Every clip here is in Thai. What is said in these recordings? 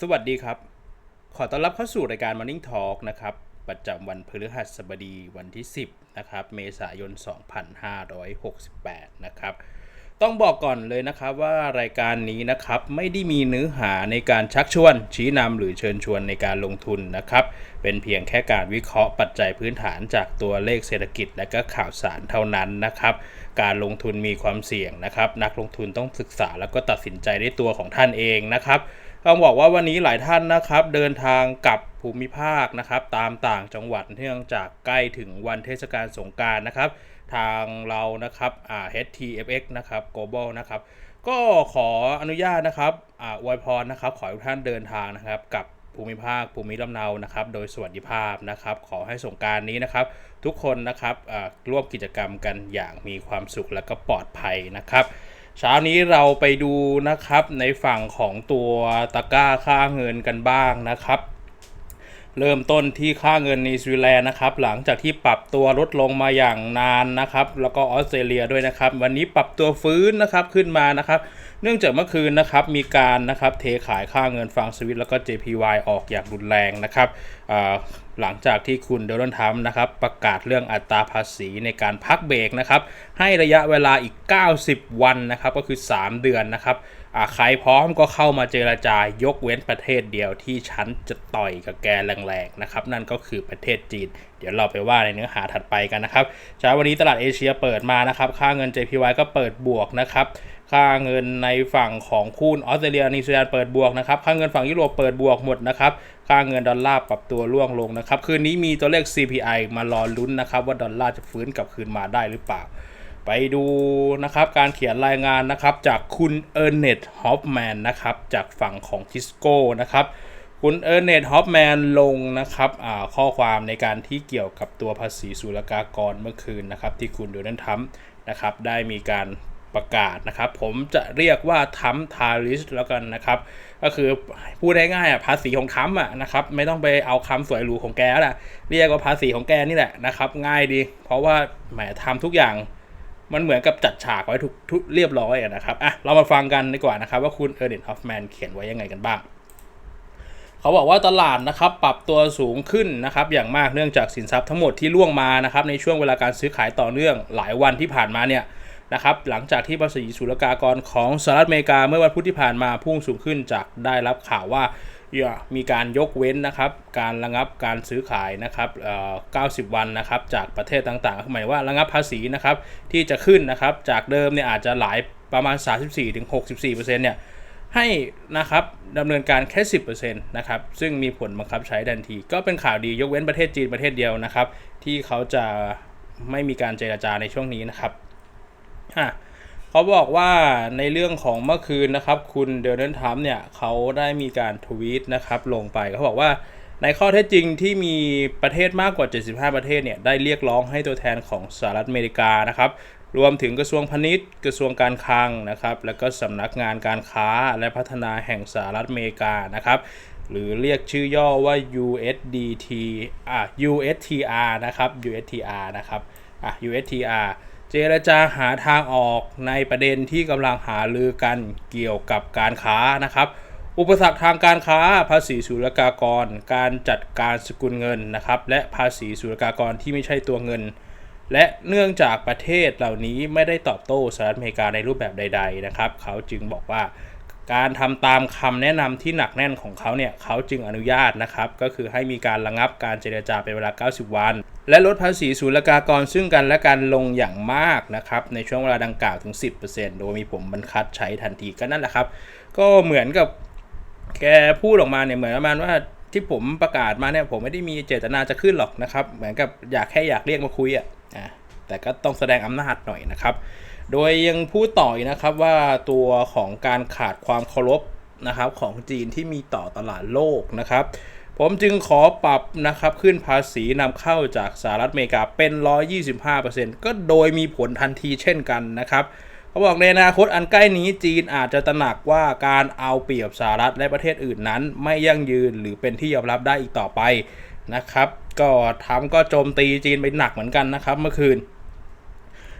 สวัสดีครับ ขอต้อนรับเข้าสู่รายการ Morning Talk นะครับ ประจำวันพฤหัสบดีวันที่ 10 นะครับ เมษายน 2568 นะครับ ต้องบอกก่อนเลยนะครับว่ารายการนี้นะครับไม่ได้มีเนื้อหาในการชักชวน ชี้นำหรือเชิญชวนในการลงทุนนะครับ เป็นเพียงแค่การวิเคราะห์ปัจจัยพื้นฐานจากตัวเลขเศรษฐกิจและก็ข่าวสารเท่านั้นนะครับ การลงทุนมีความเสี่ยงนะครับ นักลงทุนต้องศึกษาแล้วก็ตัดสินใจด้วยตัวของท่านเองนะครับ ต้องบอกว่าวันนี้หลายท่านนะครับ เดินทางกลับภูมิภาคนะครับ ตามต่างจังหวัดเนื่องจากใกล้ถึงวันเทศกาลสงการนะครับ ทางเรานะครับ HTFX นะครับ Global นะครับ ก็ขออนุญาตนะครับอวยพรนะครับ ขอให้ทุกท่านเดินทางนะครับกับภูมิภาคภูมิลำเนานะครับ โดยสวัสดิภาพนะครับ ขอให้สงการนี้นะครับ ทุกคนนะครับร่วมกิจกรรมกันอย่างมีความสุขและก็ปลอดภัยนะครับ เช้านี้เราไปดูนะครับในฝั่งของตัวตะกร้าค่าเงินกันบ้างนะครับ เริ่มต้นที่ค่าเงินนิวซีแลนด์นะครับ หลังจากที่ปรับตัวลดลงมาอย่างนานนะครับ แล้วก็ออสเตรเลียด้วยนะครับ วันนี้ปรับตัวฟื้นนะครับขึ้นมานะครับ เนื่องจากเมื่อคืนนะครับมีการนะครับเทขายค่าเงินฟรังสวิตแล้วก็ JPY ออกอย่างรุนแรงนะครับอ่า หลังจากที่คุณโดนัลด์ทรัมป์นะครับประกาศเรื่องอัตราภาษีในการพักเบรกนะครับให้ระยะเวลาอีก 90 วันนะครับก็คือ 3 เดือนนะครับใครพร้อมก็เข้ามาเจราจายกเว้นประเทศเดียวที่ฉันจะต่อยกับแกแรงๆนะครับนั่นก็คือประเทศจีน เดี๋ยวเราไปว่าในเนื้อหาถัดไปกันนะครับเช้าวันนี้ตลาดเอเชียเปิดมานะครับค่าเงิน JPY ก็เปิดบวกนะครับ ค่าเงินในฝั่งของคูนออสเตรเลียนิวซีแลนด์เปิดบวกนะครับค่าเงินฝั่งยุโรปเปิดบวกหมดนะครับค่าเงินดอลลาร์ปรับตัวร่วงลงนะครับคืนนี้มีตัวเลข CPI มารอลุ้นนะครับว่าดอลลาร์จะฟื้นกลับคืนมาได้หรือเปล่า ไปดูนะครับการเขียนรายงานนะครับจากคุณเออร์เน็ตฮอฟแมนนะครับจากฝั่งของทิสโก้นะครับคุณเออร์เน็ตฮอฟแมนลงนะครับข้อความในการที่เกี่ยวกับตัวภาษีศุลกากรเมื่อคืนนะครับที่คุณโดนัลด์ทรัมป์นะครับได้มีการ ประกาศนะครับ ผมจะเรียกว่าทัมทาริสแล้วกันนะครับ ก็คือพูดง่ายๆอะภาษีของทัมอะนะครับ ไม่ต้องไปเอาคำสวยหรูของแกแล้วแหละเรียกว่าภาษีของแกนี่แหละนะครับ ง่ายดี เพราะว่าแหมทำทุกอย่างมันเหมือนกับจัดฉากไว้ทุกทุกเรียบร้อยอะนะครับอะเรามาฟังกันดีกว่านะครับ ว่าคุณเออร์เดนฮอฟแมนเขียนไว้ยังไงกันบ้างเขาบอกว่าตลาดนะครับปรับตัวสูงขึ้นนะครับอย่างมากเนื่องจากสินทรัพย์ทั้งหมดที่ล่วงมานะครับในช่วงเวลาการซื้อขายต่อเนื่องหลายวันที่ผ่านมาเนี่ย นะครับหลังจากที่ภาษีศุลกากรของสหรัฐอเมริกาเมื่อวันพุธที่ผ่านมาพุ่งสูงขึ้นจากได้รับข่าวว่ามีการยกเว้นนะครับการระงับการซื้อขายนะครับเอ่อ90 วันนะครับจากประเทศต่างๆหมายว่าระงับภาษีนะครับที่จะขึ้นนะครับจากเดิมเนี่ยอาจจะหลายประมาณ 34-64%เนี่ยให้นะครับดำเนินการแค่ 10%นะครับซึ่งมีผลบังคับใช้ทันที ก็เป็นข่าวดียกเว้นประเทศจีนประเทศเดียวนะครับที่เขาจะไม่มีการเจราจาในช่วงนี้นะครับ อะเขาบอกว่าในเรื่องของเมื่อคืนนะครับ คุณเดลเดนทัมเนี่ยเขาได้มีการทวีตนะครับ ลงไปเขาบอกว่าในข้อเท็จจริงที่มีประเทศมากกว่า 75 ประเทศเนี่ยได้เรียกร้องให้ตัวแทนของสหรัฐอเมริกานะครับ รวมถึงกระทรวงพาณิชย์ กระทรวงการคลังนะครับ แล้วก็สำนักงานการค้าและพัฒนาแห่งสหรัฐอเมริกานะครับหรือเรียกชื่อย่อว่า USDT อะ USTR นะครับ USTR นะครับอะ USTR เจรจาหาทางออกในประเด็นที่กำลังหาลือกันเกี่ยวกับการค้านะครับ อุปสรรคทางการค้า ภาษีศุลกากร การจัดการสกุลเงินนะครับ และภาษีศุลกากรที่ไม่ใช่ตัวเงิน และเนื่องจากประเทศเหล่านี้ไม่ได้ตอบโต้สหรัฐอเมริกาในรูปแบบใด ๆ นะครับ เขาจึงบอกว่า การทำตามคำแนะนำที่หนักแน่นของเขาเนี่ยเขาจึงอนุญาตนะครับก็คือให้มีการระงับการเจรจาเป็นเวลา 90 วัน และลดภาษีศุลกากรซึ่งกันและกันลงอย่างมากนะครับในช่วงเวลาดังกล่าวถึง 10%โดยมีผมบรรคัดใช้ทันทีก็นั่นแหละครับ ก็เหมือนกับแกพูดออกมาเนี่ยเหมือนประมาณว่าที่ผมประกาศมาเนี่ยผมไม่ได้มีเจตนาจะขึ้นหรอกนะครับ เหมือนกับอยากแค่อยากเรียกมาคุยอะอะแต่ก็ต้องแสดงอำนาจหน่อยนะครับ โดยยังพูดต่ออีกนะครับว่าตัวของการขาดความเคารพนะครับของจีนที่มีต่อตลาดโลกนะครับ ผมจึงขอปรับนะครับขึ้นภาษีนำเข้าจากสหรัฐอเมริกาเป็น 125%ก็โดยมีผลทันทีเช่นกันนะครับเขาบอกในอนาคตอันใกล้นี้จีนอาจจะตระหนักว่าการเอาเปรียบสหรัฐและประเทศอื่นนั้น ไม่ยั่งยืนหรือเป็นที่ยอมรับได้อีกต่อไปนะครับ ก็ทำก็โจมตีจีนไปหนักเหมือนกันนะครับเมื่อคืน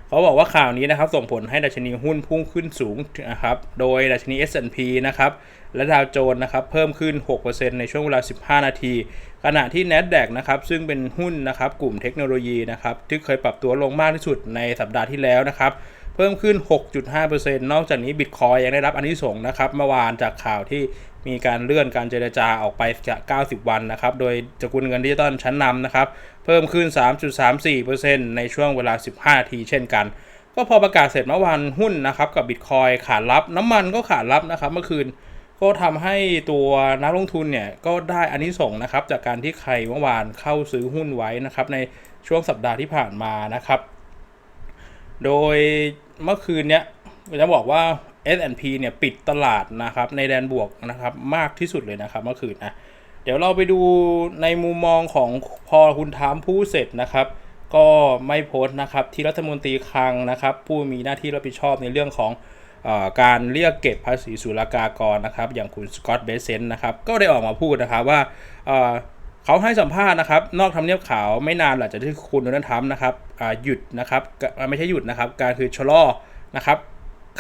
เขาบอกว่าข่าวนี้นะครับส่งผลให้ดัชนีหุ้นพุ่งขึ้นสูงนะครับโดยดัชนี S&P นะครับและดาวโจนส์นะครับเพิ่มขึ้น 6%ในช่วงเวลา 15 นาที ขณะที่ NASDAQ นะครับซึ่งเป็นหุ้นนะครับกลุ่มเทคโนโลยีนะครับที่เคยปรับตัวลงมากที่สุดในสัปดาห์ที่แล้วนะครับเพิ่มขึ้น 6.5%นอกจากนี้บิตคอยยังได้รับอันที่สงนะครับเมื่อวานจากข่าวที่มีการเลื่อนการเจรจาออกไปจาก 90 วันนะครับ โดยสกุลเงินดิจิตอลชั้นนำนะครับ เพิ่มขึ้น 3.34%ในช่วงเวลา 15 นาทีเช่นกัน ก็พอประกาศเสร็จเมื่อวานหุ้นนะครับกับบิตคอยขาดรับ น้ำมันก็ขาดรับนะครับเมื่อคืนก็ทำให้ตัวนักลงทุนเนี่ยก็ได้อันนี้ส่งนะครับจากการที่ใครเมื่อวานเข้าซื้อหุ้นไว้นะครับในช่วงสัปดาห์ที่ผ่านมานะครับ โดยเมื่อคืนเนี้ยจะบอกว่า S&P เนี่ยปิดตลาดนะครับในแดนบวกนะครับมากที่สุดเลยนะครับเมื่อคืนนะ เดี๋ยวเราไปดูในมุมมองของพอคุณถามผู้เสร็จนะครับ ก็ไม่โพสต์นะครับที่รัฐมนตรีคลังนะครับ ผู้มีหน้าที่รับผิดชอบในเรื่องของอการเรียกเก็บภาษีศุลกากรนะครับ อย่างคุณสกอตเบสเซนนะครับ ก็ได้ออกมาพูดนะครับว่าเขาให้สัมภาษณ์นะครับ นอกทำเนียบขาวไม่นานหลังจากที่คุณโดนัลด์ทรัมป์นะครับหยุดนะครับไม่ใช่หยุดนะครับ การคือชะลอนะครับ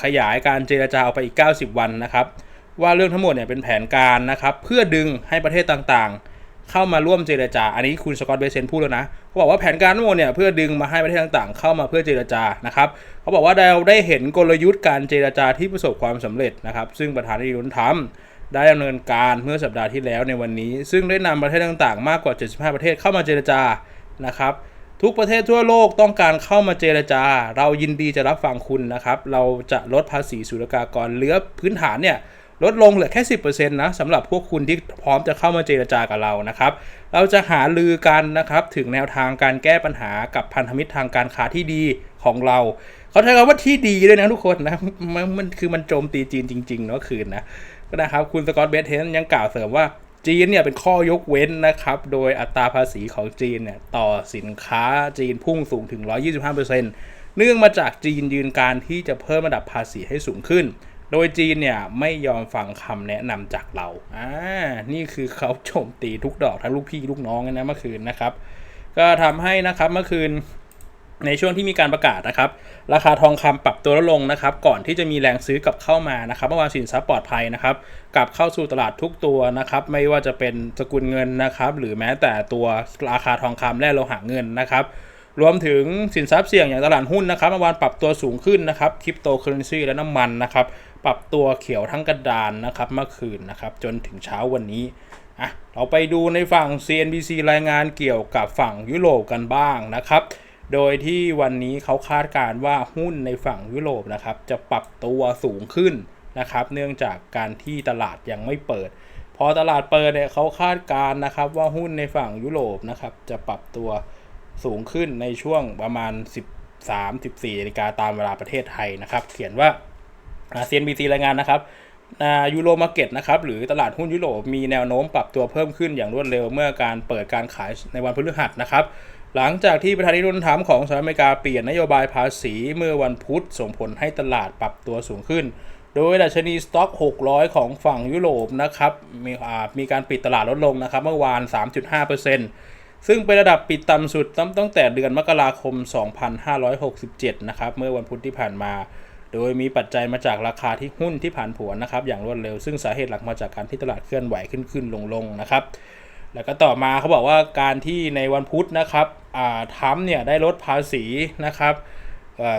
ขยายการเจรจาออกไปอีก 90 วันนะครับ ว่าเรื่องทั้งหมดเนี่ยเป็นแผนการนะครับเพื่อดึงให้ประเทศต่างๆ เข้ามาร่วมเจรจา อันนี้คุณสกอตเบเซนพูดแล้วนะเขาบอกว่าแผนการทั้งหมดเนี่ยเพื่อดึงมาให้ประเทศต่างๆ เข้ามาเพื่อเจรจานะครับเขาบอกว่าเราได้เห็นกลยุทธ์การเจรจาที่ประสบความสำเร็จนะครับซึ่งประธานาธิบดีโดนัลด์ทรัมป์ได้ดำเนินการเมื่อสัปดาห์ที่แล้วในวันนี้ ซึ่งได้นำประเทศต่างๆ มากกว่า 75 ประเทศเข้ามาเจรจานะครับ ทุกประเทศทั่วโลกต้องการเข้ามาเจรจา เรายินดีจะรับฟังคุณนะครับ เราจะลดภาษีศุลกากรเหลือพื้นฐานเนี่ย ลดลงเหลือแค่ 10%นะสำหรับพวกคุณที่พร้อมจะเข้ามาเจรจากับเรานะครับ เราจะหาลือกันนะครับถึงแนวทางการแก้ปัญหากับพันธมิตรทางการค้าที่ดีของเรา เขาใช้คำว่าที่ดีด้วยนะทุกคนนะมันมันคือมันโจมตีจีนจริงๆเนาะคืนนะก็นะครับคุณสกอตเบสเทนยังกล่าวเสริมว่าจีนเนี่ยเป็นข้อยกเว้นนะครับ โดยอัตราภาษีของจีนเนี่ยต่อสินค้าจีนพุ่งสูงถึง 125%เนื่องมาจากจีนยืนการที่จะเพิ่มระดับภาษีให้สูงขึ้น โดยจีนเนี่ยไม่ยอมฟังคำแนะนำจากเรา อ่า นี่คือเขาโจมตีทุกดอกทั้งลูกพี่ลูกน้องนะเมื่อคืนนะครับ ก็ทำให้นะครับเมื่อคืนในช่วงที่มีการประกาศนะครับ ราคาทองคำปรับตัวลดลงนะครับ ก่อนที่จะมีแรงซื้อกลับเข้ามานะครับเมื่อวานสินทรัพย์ปลอดภัยนะครับกลับเข้าสู่ตลาดทุกตัวนะครับ ไม่ว่าจะเป็นสกุลเงินนะครับ หรือแม้แต่ตัวราคาทองคำและโลหะเงินนะครับรวมถึงสินทรัพย์เสี่ยงอย่างตลาดหุ้นนะครับเมื่อวานปรับตัวสูงขึ้นนะครับคริปโตเคอเรนซีและน้ำมันนะครับ ปรับตัวเขียวทั้งกระดานนะครับเมื่อคืนนะครับจนถึงเช้าวันนี้อะเราไปดูในฝั่ง CNBC รายงานเกี่ยวกับฝั่งยุโรปกันบ้างนะครับ โดยที่วันนี้เขาคาดการณ์ว่าหุ้นในฝั่งยุโรปนะครับจะปรับตัวสูงขึ้นนะครับ เนื่องจากการที่ตลาดยังไม่เปิด พอตลาดเปิดเนี่ยเขาคาดการณ์นะครับว่าหุ้นในฝั่งยุโรปนะครับจะปรับตัวสูงขึ้นในช่วงประมาณ 13-14นาฬิกาตามเวลาประเทศไทยนะครับ เขียนว่า เซียนบีซีรายงานนะครับยูโรมาร์เก็ตนะครับหรือตลาดหุ้นยุโรปมีแนวโน้มปรับตัวเพิ่มขึ้นอย่างรวดเร็วเมื่อการเปิดการขายในวันพฤหัสนะครับหลังจากที่ประธานาธิบดีทรัมป์ของสหรัฐอเมริกาเปลี่ยนนโยบายภาษีเมื่อวันพุธส่งผลให้ตลาดปรับตัวสูงขึ้น โดยดัชนีสต็อก 600 ของฝั่งยุโรปนะครับมีมีการปิดตลาดลดลงนะครับเมื่อวาน 3.5%ซึ่งเป็นระดับปิดต่ำสุดตั้งตั้งแต่เดือนมกราคม 2567 นะครับเมื่อวันพุธที่ผ่านมา โดยมีปัจจัยมาจากราคาที่หุ้นที่ผ่านผวนนะครับอย่างรวดเร็ว ซึ่งสาเหตุหลักมาจากการที่ตลาดเคลื่อนไหวขึ้นขึ้นลงลงนะครับแล้วก็ต่อมาเขาบอกว่าการที่ในวันพุธนะครับทัมเนี่ยได้ลดภาษีนะครับ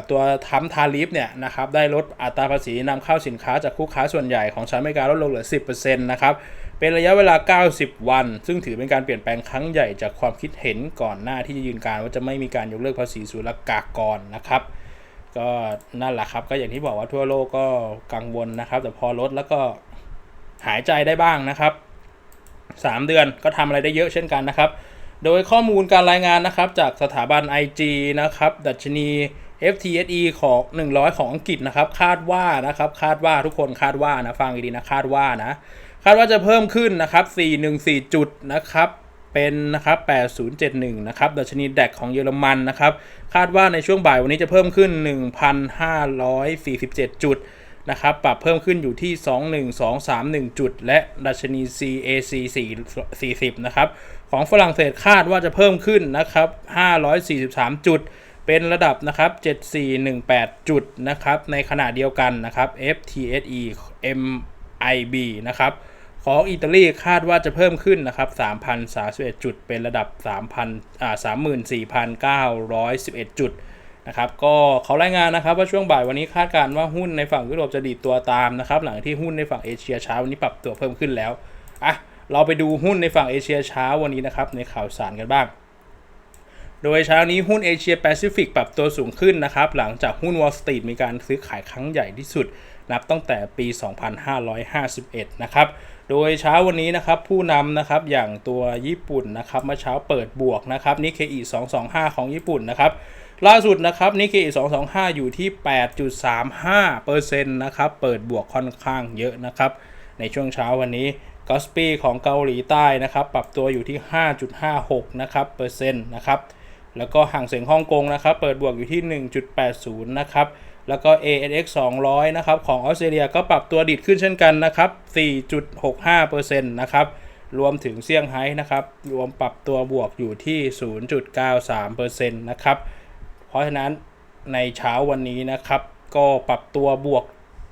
ตัวทัมทาริฟเนี่ยนะครับได้ลดอัตราภาษีนำเข้าสินค้าจากคู่ค้าส่วนใหญ่ของสหรัฐอเมริกาลดลงเหลือ 10%นะครับเป็นระยะเวลา 90 วัน ซึ่งถือเป็นการเปลี่ยนแปลงครั้งใหญ่จากความคิดเห็นก่อนหน้าที่จะยืนการว่าจะไม่มีการยกเลิกภาษีศุลกากรนะครับ ก็นั่นแหละครับ ก็อย่างที่บอกว่าทั่วโลกก็กังวลนะครับ แต่พอลดแล้วก็หายใจได้บ้างนะครับ 3 เดือนก็ทำอะไรได้เยอะเช่นกันนะครับ โดยข้อมูลการรายงานนะครับ จากสถาบัน IG นะครับ ดัชนี FTSE ของ 100 ของอังกฤษนะครับ คาดว่านะครับ คาดว่าทุกคนคาดว่านะ ฟังดีๆนะ คาดว่านะ คาดว่าจะเพิ่มขึ้นนะครับ 414 จุดนะครับ เป็นนะครับ8071นะครับดัชนีแดกของเยอรมันนะครับ คาดว่าในช่วงบ่ายวันนี้จะเพิ่มขึ้น 1,547 จุดนะครับ ปรับเพิ่มขึ้นอยู่ที่ 21231 จุด และดัชนี CAC 440นะครับของฝรั่งเศสคาดว่าจะเพิ่มขึ้นนะครับ543 จุด เป็นระดับนะครับ 7418 จุดนะครับ ในขณะเดียวกันนะครับ FTSE MIB นะครับ ของอิตาลีคาดว่าจะเพิ่มขึ้นนะครับ3,031จุด เป็นระดับ 3,000อ่า34,911 จุดนะครับก็เขารายงานนะครับว่าช่วงบ่ายวันนี้คาดการณ์ว่าหุ้นในฝั่งยุโรปจะดีดตัวตามนะครับหลังที่หุ้นในฝั่งเอเชียเช้าวันนี้ปรับตัวเพิ่มขึ้นแล้วอะเราไปดูหุ้นในฝั่งเอเชียเช้าวันนี้นะครับในข่าวสารกันบ้าง โดยเช้านี้หุ้นเอเชียแปซิฟิกปรับตัวสูงขึ้นนะครับ หลังจากหุ้น Wall Street มีการซื้อขายครั้งใหญ่ที่สุด นับตั้งแต่ปี 2551 นะครับ โดยเช้าวันนี้นะครับผู้นำนะครับอย่างตัวญี่ปุ่นนะครับเมื่อเช้าเปิดบวกนะครับนิเคอี225 ของญี่ปุ่นนะครับล่าสุดนะครับนิเคอี225 อยู่ที่ 8.35%นะครับเปิดบวกค่อนข้างเยอะนะครับในช่วงเช้าวันนี้กอสปีของเกาหลีใต้นะครับปรับตัวอยู่ที่ 5.56นะครับเปอร์เซ็นต์นะครับ แล้วก็ห่างเสียงฮ่องกงนะครับ เปิดบวกอยู่ที่ 1.80 นะครับ แล้วก็ ANX 200 นะครับ ของออสเตรเลียก็ปรับตัวดีดขึ้นเช่นกันนะครับ 4.65%นะครับ รวมถึงเซี่ยงไฮ้นะครับ รวมปรับตัวบวกอยู่ที่ 0.93%นะครับ เพราะฉะนั้นในเช้าวันนี้นะครับ ก็ปรับตัวบวก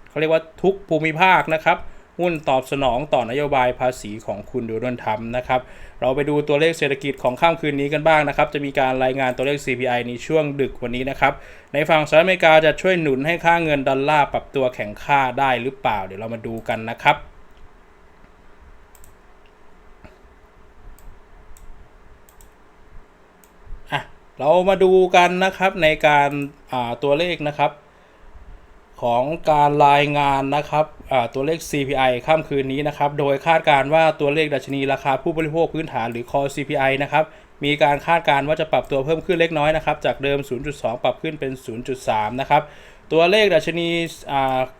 เขาเรียกว่าทุกภูมิภาคนะครับ หุ้นตอบสนองต่อนโยบายภาษีของคุณโดนัลด์ทรัมป์นะครับ เราไปดูตัวเลขเศรษฐกิจของข้ามคืนนี้กันบ้างนะครับ จะมีการรายงานตัวเลข CPI ในช่วงดึกวันนี้นะครับ ในฝั่งสหรัฐอเมริกาจะช่วยหนุนให้ค่าเงินดอลลาร์ปรับตัวแข็งค่าได้หรือเปล่า เดี๋ยวเรามาดูกันนะครับเรามาดูกันนะครับในการาตัวเลขนะครับ ของการรายงานนะครับ ตัวเลข CPI ค่ำคืนนี้นะครับ โดยคาดการว่าตัวเลขดัชนีราคาผู้บริโภคพื้นฐานหรือ Core CPI นะครับ มีการคาดการว่าจะปรับตัวเพิ่มขึ้นเล็กน้อยนะครับ จากเดิม 0.2 ปรับขึ้นเป็น 0.3 นะครับ ตัวเลขดัชนี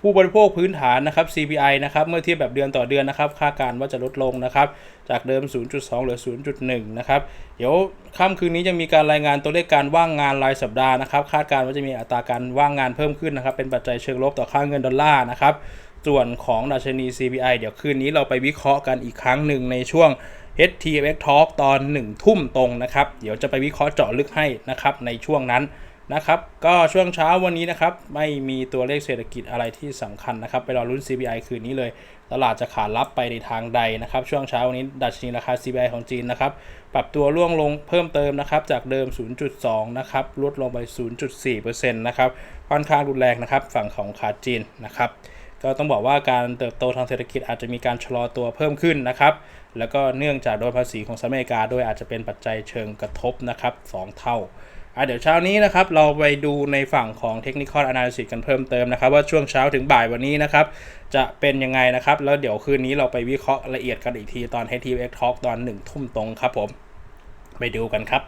ผู้บริโภคพื้นฐานนะครับ CPI นะครับ เมื่อเทียบแบบเดือนต่อเดือนนะครับ คาดการว่าจะลดลงนะครับ จากเดิม 0.2 เหลือ 0.1 นะครับ เดี๋ยวค่ำคืนนี้จะมีการรายงานตัวเลขการว่างงานรายสัปดาห์นะครับ คาดการว่าจะมีอัตราการว่างงานเพิ่มขึ้นนะครับ เป็นปัจจัยเชิงลบต่อค่าเงินดอลลาร์นะครับ ส่วนของดัชนี CPI เดี๋ยวคืนนี้เราไปวิเคราะห์กันอีกครั้งหนึ่งในช่วง HTFX Talk ตอน1ทุ่มตรงนะครับ เดี๋ยวจะไปวิเคราะห์เจาะลึกให้นะครับในช่วงนั้นนะครับ ก็ช่วงเช้าวันนี้นะครับ ไม่มีตัวเลขเศรษฐกิจอะไรที่สำคัญนะครับ ไปรอรุ้น CPI คืนนี้เลย ตลาดจะขารับไปในทางใดนะครับ ช่วงเช้าวันนี้ดัชนีราคา CPI ของจีนนะครับ ปรับตัวร่วงลงเพิ่มเติมนะครับ จากเดิม 0.2 นะครับ ลดลงไป 0.4%นะครับ ค่อนข้างรุนแรงนะครับ ฝั่งของขาจีนนะครับ ก็ต้องบอกว่าการเติบโตทางเศรษฐกิจอาจจะมีการชะลอตัวเพิ่มขึ้นนะครับ แล้วก็เนื่องจากโดนภาษีของสหรัฐอเมริกาด้วยอาจจะเป็นปัจจัยเชิงกระทบนะครับสองเท่าอะเดี๋ยวเช้านี้นะครับเราไปดูในฝั่งของเทคนิคอล a อ a l y s i s กันเพิ่มเติมนะครับ ว่าช่วงเช้าถึงบ่ายวันนี้นะครับ จะเป็นยังไงนะครับ แล้วเดี๋ยวคืนนี้เราไปวิเคราะห์ละเอียดกันอีกทีตอน HTX Talk ตอนหนึ่งทุ่มตรงครับผม ไปดูกันครับ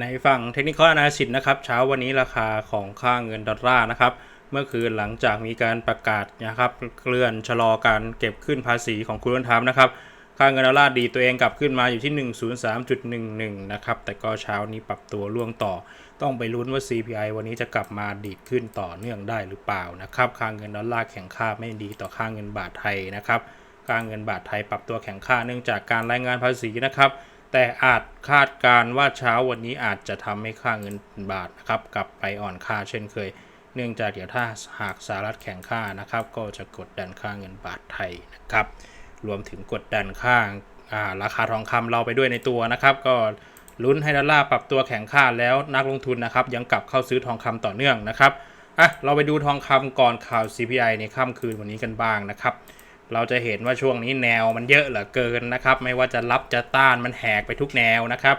ในฝั่งเทคนิคอล a อ a l y s i s นะครับเช้าวันนี้ราคาของค่าเงินดอลลาร์นะครับ เมื่อคืนหลังจากมีการประกาศนะครับเคลื่อนชะลอการเก็บขึ้นภาษีของคุณรัฐทรัมป์นะครับค่าเงินดอลลาร์ดีตัวเองกลับขึ้นมาอยู่ที่ 103.11 นะครับ แต่ก็เช้านี้ปรับตัวล่วงต่อ ต้องไปลุ้นว่า CPI วันนี้จะกลับมาดีดขึ้นต่อเนื่องได้หรือเปล่านะครับ ค่าเงินดอลลาร์แข็งค่าไม่ดีต่อค่าเงินบาทไทยนะครับ ค่าเงินบาทไทยปรับตัวแข็งค่าเนื่องจากการรายงานภาษีนะครับ แต่อาจคาดการณ์ว่าเช้าวันนี้อาจจะทำให้ค่าเงินบาทนะครับกลับไปอ่อนค่าเช่นเคย เนื่องจากเดี๋ยวถ้าหากสหรัฐแข็งค่านะครับ ก็จะกดดันค่าเงินบาทไทยนะครับ รวมถึงกดดันค่าราคาทองคำเราไปด้วยในตัวนะครับ ก็ลุ้นให้ดอลลาร์ปรับตัวแข็งค่าแล้วนักลงทุนนะครับ ยังกลับเข้าซื้อทองคำต่อเนื่องนะครับอะเราไปดูทองคำก่อนข่าว CPI ในค่ำคืนวันนี้กันบ้างนะครับเราจะเห็นว่าช่วงนี้แนวมันเยอะเหลือเกินนะครับ ไม่ว่าจะรับจะต้านมันแหกไปทุกแนวนะครับ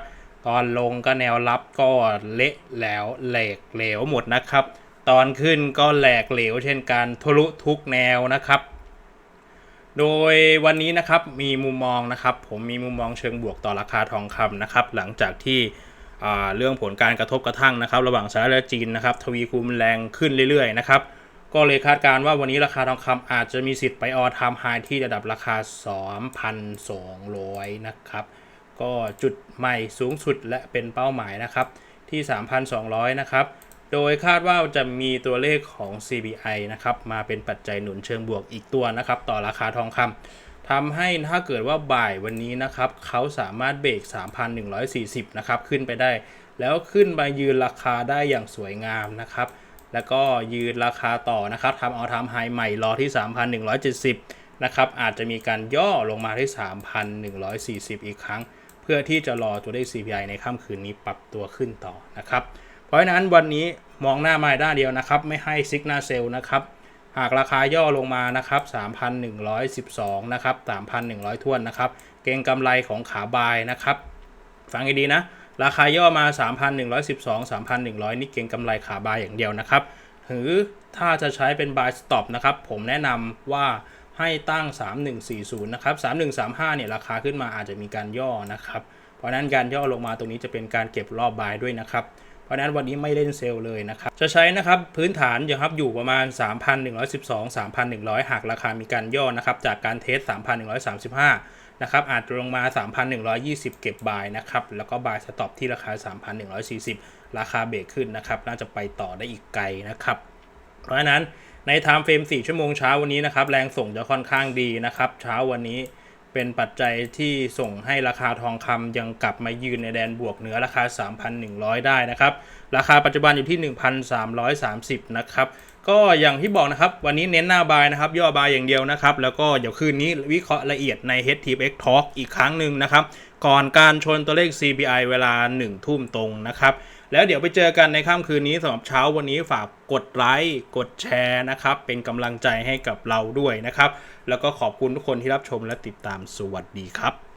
ตอนลงก็แนวรับก็เละแล้วแหลกเหลวหมดนะครับ ตอนขึ้นก็แหลกเหลวเช่นกันทะลุทุกแนวนะครับ โดยวันนี้นะครับมีมุมมองนะครับ ผมมีมุมมองเชิงบวกต่อราคาทองคำนะครับ หลังจากที่เรื่องผลการกระทบกระทั่งนะครับ ระหว่างสหรัฐและจีนนะครับ ทวีคูณแรงขึ้นเรื่อยๆนะครับก็เลยคาดการณ์ว่าวันนี้ราคาทองคำอาจจะมีสิทธิ์ไปออทามไฮที่ระดับราคา 3,200 นะครับ ก็จุดใหม่สูงสุดและเป็นเป้าหมายนะครับที่ 3,200 นะครับ โดยคาดว่าจะมีตัวเลขของ CBI นะครับมาเป็นปัจจัยหนุนเชิงบวกอีกตัวนะครับต่อราคาทองคำทำให้ถ้าเกิดว่าบ่ายวันนี้นะครับเขาสามารถเบรก 3,140 นะครับขึ้นไปได้ แล้วขึ้นมายืนราคาได้อย่างสวยงามนะครับแล้วก็ยืนราคาต่อนะครับทำเอาทำไฮใหม่รอที่ 3,170 นะครับ อาจจะมีการย่อลงมาที่ 3,140 อีกครั้ง เพื่อที่จะรอตัวเลข CPI ในค่ำคืนนี้ปรับตัวขึ้นต่อนะครับ ราะฉะนั้นวันนี้มองหน้าไม้ด้านเดียวนะครับ ไม่ให้ซิกนาเซลนะครับ หากราคาย่อลงมานะครับ 3,112 นะครับ 3,100ท้วนนะครับ เก็งกำไรของขาบายนะครับ ฟังให้ดีนะ ราคาย่อมา 3,112 3,100 นี่เก็งกำไรขาบายอย่างเดียวนะครับ หรือถ้าจะใช้เป็น buy stop นะครับ ผมแนะนำว่าให้ตั้ง 3140 นะครับ 3135 เนี่ยราคาขึ้นมาอาจจะมีการย่อนะครับ เพราะนั้นการย่อลงมาตรงนี้จะเป็นการเก็บรอบบายด้วยนะครับ ราะนั้นวันนี้ไม่เล่นเซลล์เลยนะครับ จะใช้นะครับพื้นฐานอยู่ครับอยู่ประมาณ 3,112 3,100 หากราคามีการย่อนะครับจากการเทส 3,135 นะครับอาจลงมา 3,120 เก็บบายนะครับ แล้วก็บายสต็อปที่ราคา 3,140 ราคาเบรกขึ้นนะครับ น่าจะไปต่อได้อีกไกลนะครับ เพราะฉะนั้นในไทม์เฟรม4ชั่วโมงเช้าวันนี้นะครับแรงส่งจะค่อนข้างดีนะครับเช้าวันนี้ เป็นปัจจัยที่ส่งให้ราคาทองคำยังกลับมายืนในแดนบวกเหนือราคา 3,100 ได้นะครับ ราคาปัจจุบันอยู่ที่ 1,330 นะครับ ก็อย่างที่บอกนะครับ วันนี้เน้นหน้าบายนะครับ ย่อบายอย่างเดียวนะครับ แล้วก็เดี๋ยวคืนนี้วิเคราะห์ละเอียดใน HTX Talk อีกครั้งหนึ่งนะครับ ก่อนการชนตัวเลข CPI เวลา 1 ทุ่มตรงนะครับ แล้วเดี๋ยวไปเจอกันในค่ำคืนนี้สำหรับเช้าวันนี้ฝากกดไลค์กดแชร์นะครับ เป็นกำลังใจให้กับเราด้วยนะครับ แล้วก็ขอบคุณทุกคนที่รับชมและติดตามสวัสดีครับ